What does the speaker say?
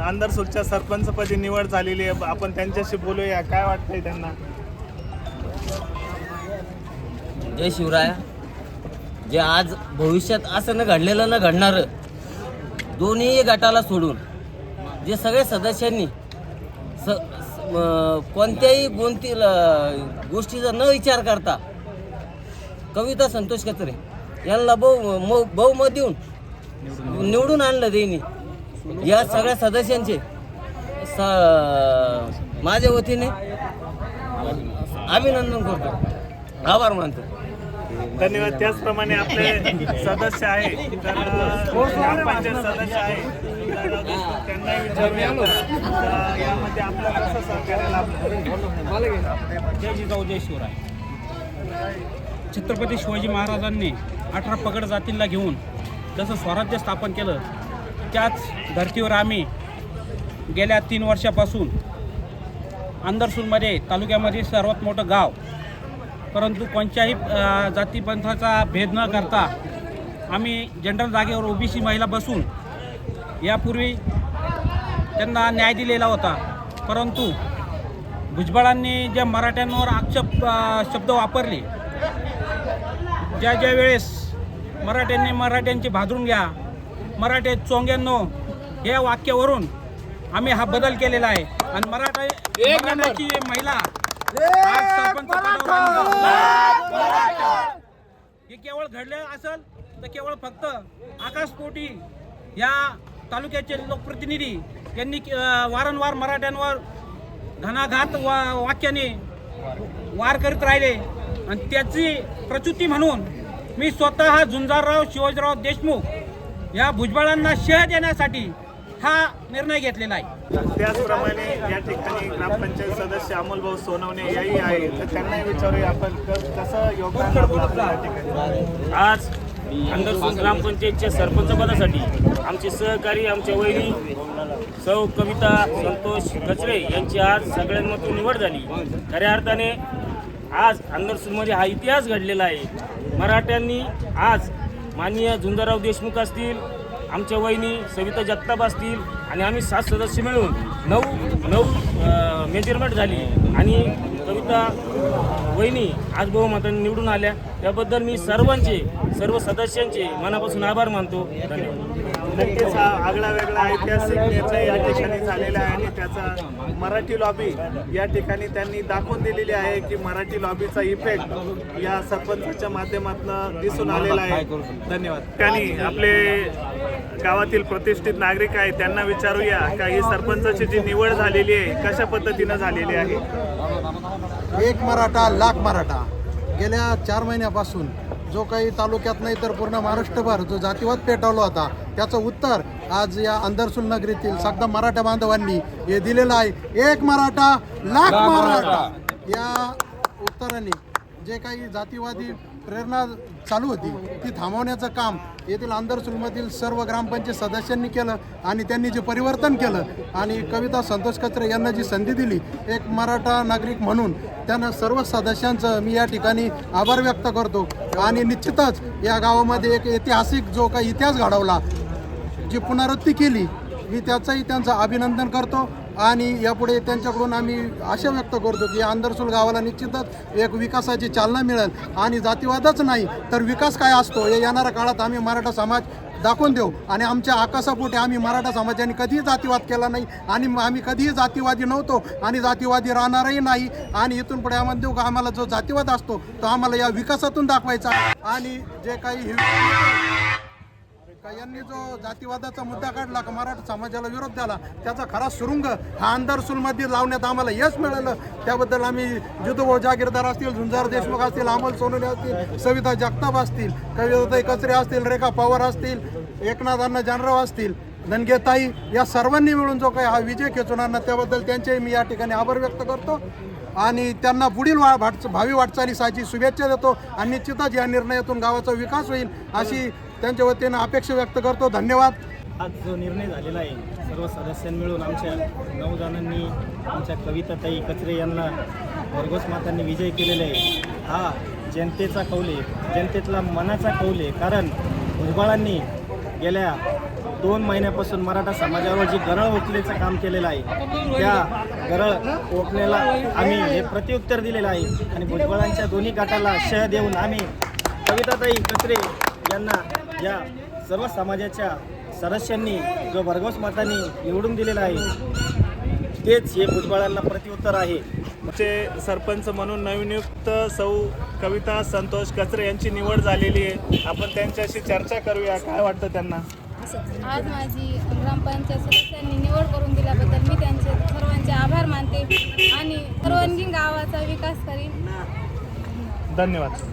आंदरसूलच्या सरपंचपदी निवड झालेली आहे. आपण त्यांच्याशी बोलूया. काय वाटतंय त्यांना? जय शिवराय. जे आज भविष्यात असं न घडलेलं न घडणार दोन्ही गटाला सोडून जे सगळे सदस्यांनी स कोणत्याही गोंती गोष्टीचा न विचार करता कविता संतोष कचरे यांना बहु बहुमत देऊन निवडून आणलं त्यांनी. या सगळ्या सदस्यांचे. स माझ्या वतीने अभिनंदन करतो. आभार मानतो. धन्यवाद. त्याचप्रमाणे आपले सदस्य आहे तर ग्रामपंचायत सदस्य आहे तर त्यांनाही विचारूया तर यामध्ये आपलं कसं सहकार्य लाभलं जय जिजाऊ जय शिवराय छत्रपती शिवाजी महाराजांनी अठरा पगड जातींना घेऊन जसं स्वराज्य स्थापन केलं त्याच धर्तीवर आम्ही गेल्या तीन वर्षापासून अंदरसूलमध्ये तालुक्यामध्ये सर्वात मोठं गाव. परंतु कोणत्याही जातीपंथाचा भेद न करता आम्ही जनरल जागेवर ओबीसी महिला बसून यापूर्वी त्यांना न्याय दिलेला होता. परंतु भुजबळांनी ज्या मराठ्यांवर आक्षेप शब्द वापरले ज्या ज्या वेळेस मराठ्यांनी मराठ्यांची भाजून घ्या मराठे चोंग्यांनो या वाक्यावरून आम्ही हा बदल केलेला आहे. आणि मराठा मराठाची महिला आज सरपंच. हे केवळ घडले असेल तर केवळ फक्त आकाशकोटी या तालुक्याचे लोकप्रतिनिधी यांनी वारंवार मराठ्यांवर घणाघात वा वाक्याने वार करीत राहिले. आणि त्याची प्रच्युती म्हणून मी स्वतः झुंजारराव शिवाजीराव देशमुख या भुजबळांना शह देण्यासाठी हा निर्णय घेतलेला आहे. त्याचप्रमाणे या ठिकाणी ग्रामपंचायत सदस्य अमोल भाऊ सोनवणे याही आहे तर त्यांनाही विचारूया आपण कसं योगदान ठिकाणी आज अंदरसूल ग्रामपंचायतच्या सरपंचपदासाठी आमचे सहकारी आमच्या वहिनी सौ कविता संतोष कचरे यांची आज सगळ्यांमधून निवड झाली. खऱ्या अर्थाने आज अंदरसूलमध्ये हा इतिहास घडलेला आहे. मराठ्यांनी आज माननीय झुंजाराव देशमुख असतील आमच्या वहिनी सविता जगताप असतील आणि आम्ही सात सदस्य मिळून नऊ नऊ मेजरमेंट झाली आणि कविता वहिनी आज बहुमताने निवडून आल्या. त्याबद्दल मी सर्वांचे सर्व सदस्यांचे मनापासून आभार मानतो. धन्यवाद. नक्कीच हा आगळा वेगळा ऐतिहासिक निर्णय या ठिकाणी झालेला आहे आणि त्याचा मराठी लॉबी या ठिकाणी त्यांनी दाखवून दिलेली आहे की मराठी लॉबीचा इफेक्ट या सरपंचाच्या माध्यमातून दिसून आलेला आहे. धन्यवाद. ठिकाणी आपले गावातील प्रतिष्ठित नागरिक आहेत त्यांना विचारूया का ही सरपंचाची जी निवड झालेली आहे कशा पद्धतीनं झालेली आहे? एक मराठा लाख मराठा. गेल्या चार महिन्यापासून जो काही तालुक्यात नाही तर पूर्ण महाराष्ट्रभर जो जातीवाद पेटवला होता त्याचं उत्तर आज या अंदरसूल नगरीतील सगळ्या मराठा बांधवांनी हे दिलेलं आहे. एक मराठा लाख मराठा. या उत्तराने जे काही जातीवादी प्रेरणा चालू होती ती थांबवण्याचं काम येथील आंदरसुलमधील सर्व ग्रामपंचायत सदस्यांनी केलं आणि त्यांनी जे परिवर्तन केलं आणि कविता संतोष कचरे यांना जी संधी दिली एक मराठा नागरिक म्हणून त्यांना सर्व सदस्यांचं मी या ठिकाणी आभार व्यक्त करतो. आणि निश्चितच या गावामध्ये एक ऐतिहासिक जो काही इतिहास घडवला जी पुनरावृत्ती केली मी त्याचंही त्यांचं अभिनंदन करतो. आणि यापुढे त्यांच्याकडून आम्ही आशा व्यक्त करतो की आंदरसूल गावाला निश्चितच एक विकासाची चालना मिळेल आणि जातीवादच नाही तर विकास काय असतो हे येणाऱ्या काळात आम्ही मराठा समाज दाखवून देऊ. आणि आमच्या आकाशापोटे आम्ही मराठा समाजाने कधीही जातीवाद केला नाही आणि आम्ही कधीही जातीवादी नव्हतो आणि जातीवादी राहणारही नाही. आणि इथून पुढे आम्हाला देऊ का? आम्हाला जो जातीवाद असतो तो आम्हाला या विकासातून दाखवायचा आणि जे काही का यांनी जो जातीवादाचा मुद्दा काढला का मराठा समाजाला विरोध झाला त्याचा खरा सुरुंग हा अंदरसूलमध्ये लावण्यात आम्हाला यश मिळालं. त्याबद्दल आम्ही जितूभाऊ जागीरदार असतील झुंजार देशमुख असतील अमोल सोनवणे असतील सविता जगताप असतील कविताई कचरे असतील रेखा पवार असतील एकनाथ अण्णा जानराव असतील धनगेताई या सर्वांनी मिळून जो काही हा विजय खेचून आणला त्याबद्दल त्यांचेही मी या ठिकाणी आभार व्यक्त करतो. आणि त्यांना पुढील वा भाट भावी वाटचालीसाठी शुभेच्छा देतो आणि निश्चितच या निर्णयातून गावाचा विकास होईल अशी त्यांच्या वतीनं अपेक्षा व्यक्त करतो. धन्यवाद. आज जो निर्णय झालेला आहे सर्व सदस्यांनी मिळून आमच्या नऊ जणांनी आमच्या कविताताई कचरे यांना भरघोस मातांनी विजय केलेला आहे. हा जनतेचा कौल आहे जनतेतला मनाचा कौल आहे. कारण भुजबळांनी गेल्या दोन महिन्यापासून मराठा समाजावर जी गरळ ओकलीचं काम केलेलं आहे त्या गरळ ओकलेला आम्ही हे प्रत्युत्तर दिलेलं आहे. आणि भुजबळांच्या दोन्ही गटाला शह देऊन आम्ही कविताताई कचरे यांना या सर्व समाजाच्या सदस्यांनी जो भरघोस मतांनी निवडून दिलेला आहे तेच हे भुजबळांना प्रत्युत्तर आहे. चे सरपंच म्हणून नवनियुक्त सौ कविता संतोष कचरे यांची निवड झालेली आहे. आपण त्यांच्याशी चर्चा करूया. काय वाटतं त्यांना? आज माझी ग्रामपंचायत सदस्यांनी निवड करून दिल्याबद्दल मी त्यांचे सर्वांचे आभार मानते आणि सर्वांगीण गावाचा विकास करीन. धन्यवाद.